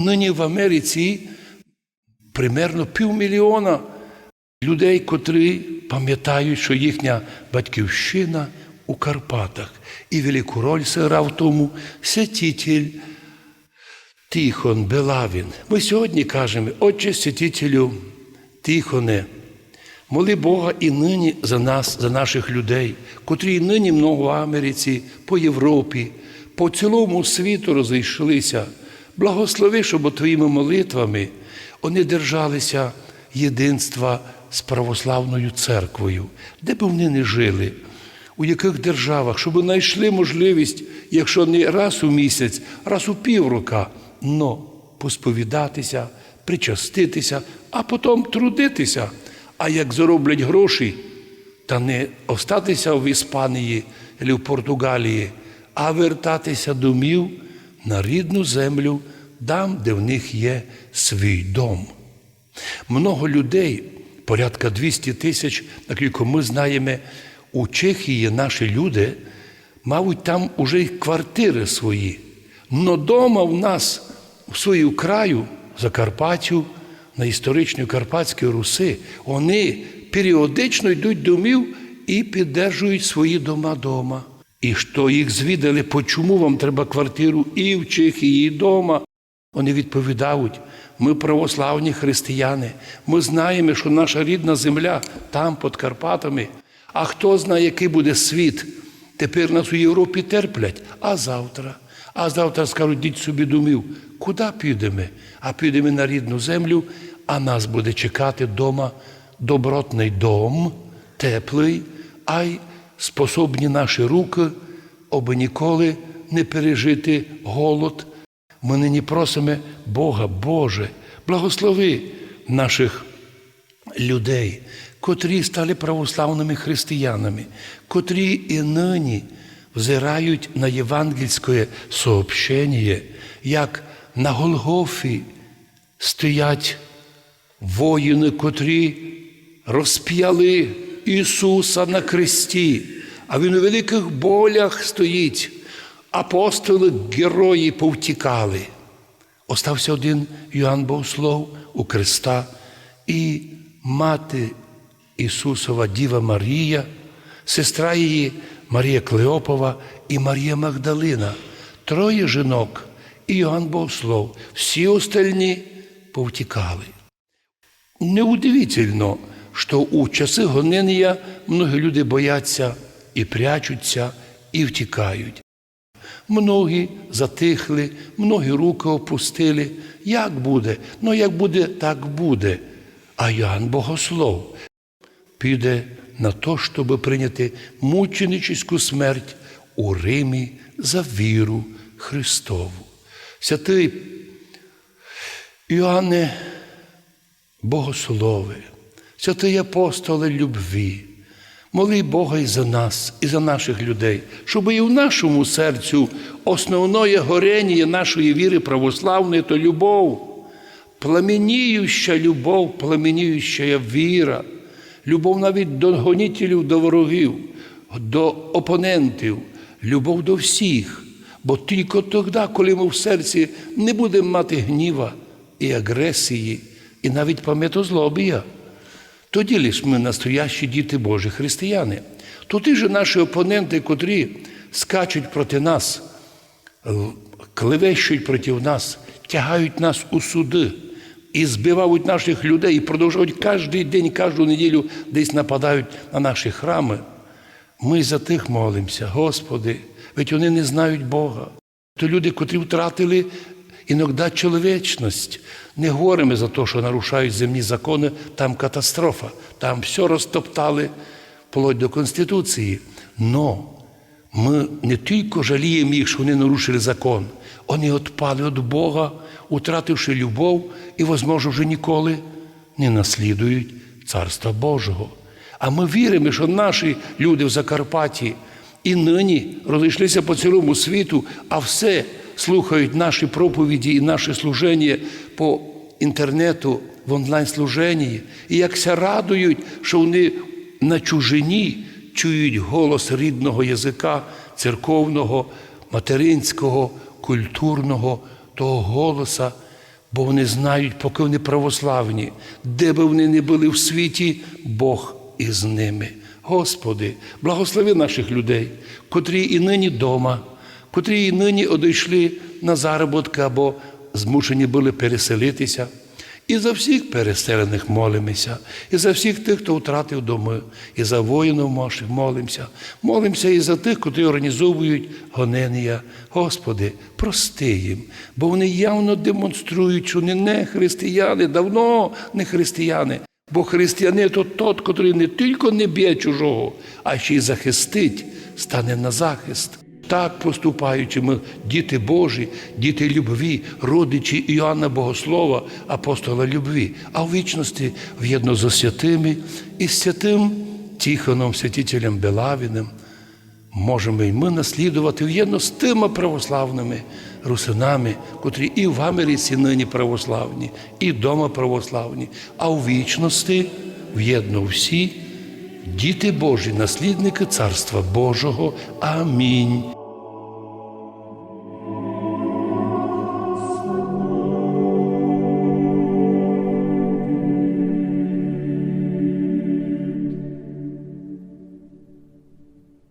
Нині в Америці примерно півмільйона людей, котрі пам'ятають, що їхня батьківщина у Карпатах. І велику роль зіграв в тому святитель Тихон Белавін. Ми сьогодні кажемо, Отче святителю Тихоне, моли Бога і нині за нас, за наших людей, котрі нині много в Америці, по Європі, по цілому світу розійшлися. Благослови, щоб твоїми молитвами вони держалися єдинства з православною церквою, де б вони не жили, у яких державах, щоб знайшли можливість, якщо не раз у місяць, раз у піврока, но посповідатися, причаститися, а потім трудитися. А як зароблять гроші, та не остатися в Іспанії чи в Португалії, а вертатися домів на рідну землю, там, де в них є свій дом. Много людей, порядка 200 тисяч, наскільки ми знаємо, у Чехії наші люди, мабуть, там уже й квартири свої. Но дома в нас, в свою краю, Закарпаттю, на історичній Карпатській Руси, вони періодично йдуть домів і піддержують свої дома дома. І що їх звідали, по чому вам треба квартиру і в Чехії, і вдома. Вони відповідають, ми православні християни, ми знаємо, що наша рідна земля там, під Карпатами. А хто знає, який буде світ? Тепер нас у Європі терплять, а завтра. А завтра скажуть, йдіть собі домів. Куди підемо? А підемо на рідну землю, а нас буде чекати вдома добротний дом, теплий, а й способні наші руки, аби ніколи не пережити голод. Ми нині просимо Бога, Боже, благослови наших людей, котрі стали православними християнами, котрі і нині взирають на євангельське сообщення, як на Голгофі стоять воїни, котрі розп'яли Ісуса на кресті, а Він у великих болях стоїть. Апостоли, герої повтікали. Остався один Йоанн Богослов у Христа і мати Ісусова Діва Марія, сестра її Марія Клеопова і Марія Магдалина, троє жінок і Йоанн Богослов, всі остальні повтікали. Неудивительно, що у часи гонення многі люди бояться і прячуться, і втікають. Многі затихли, многі руки опустили. Як буде? Ну, як буде, так буде. А Ян Богослов піде на то, щоб прийняти мученическу смерть у Римі за віру Христову. Святий Іоанне Богослови, святий апостоле любві, моли Бога і за нас, і за наших людей, щоб і в нашому серцю основне горення нашої віри православної то любов, пламеніюча любов, пламеніюча віра, любов навіть до гонітелів, до ворогів, до опонентів, любов до всіх. Бо тільки тоді, коли ми в серці не будемо мати гніва і агресії, і навіть пам'ятозлобія, тоді лиш ми настоящі діти Божі християни. То ті ж наші опоненти, котрі скачуть проти нас, клевещуть проти нас, тягають нас у суди і збивають наших людей, і продовжують кожен день, кожну неділю десь нападають на наші храми. Ми за тих молимося, Господи, ведь вони не знають Бога. То люди, котрі втратили іноді чоловічність, не говоримо за те, що нарушають земні закони, там катастрофа, там все розтоптали вплоть до Конституції. Но ми не тільки жаліємо їх, що вони нарушили закон, вони відпали від Бога, утративши любов і, можливо, вже ніколи не наслідують Царства Божого. А ми віримо, що наші люди в Закарпатті і нині розійшлися по цілому світу, а все слухають наші проповіді і наше служення по інтернету в онлайн-служенні. І якся радують, що вони на чужині чують голос рідного язика, церковного, материнського, культурного, того голоса, бо вони знають, поки вони православні, де би вони не були в світі, Бог із ними. Господи, благослови наших людей, котрі і нині дома, котрі і нині одійшли на заробітки або змушені були переселитися. І за всіх переселених молимося, і за всіх тих, хто втратив доми, і за воїнів наших молимося. Молимося і за тих, котрі організовують гонення. Господи, прости їм, бо вони явно демонструють, що вони не християни, давно не християни. Бо християни то тот, котрий не тільки не б'є чужого, а ще й захистить, стане на захист. Так поступаючи ми, діти Божі, діти любві, родичі Іоанна Богослова, апостола любві, а в вічності в'єдно зі святими і святим Тихоном, святителем Белавіним, можемо й ми наслідувати в'єдно з тими православними русинами, котрі і в Америці нині православні, і вдома православні, а у вічності в'єдно всі. Діти Божі, наслідники Царства Божого. Амінь.